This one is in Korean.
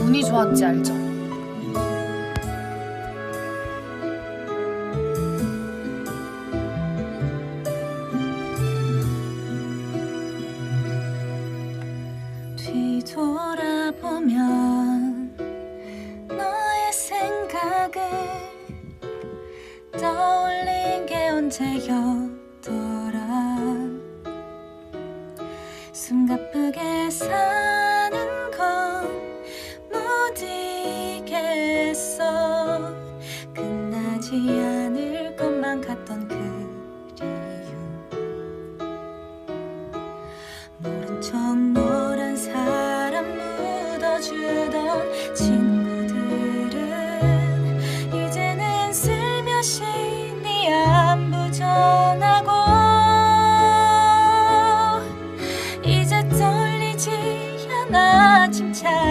운이 좋았지 알죠? 뒤돌아보면 너의 생각을 떠올린 게 언제였더라 숨가쁘게 사 묻어주던 친구들은 이제는 슬며시 네 안부 전하고 이제 떨리지 않아. 침착히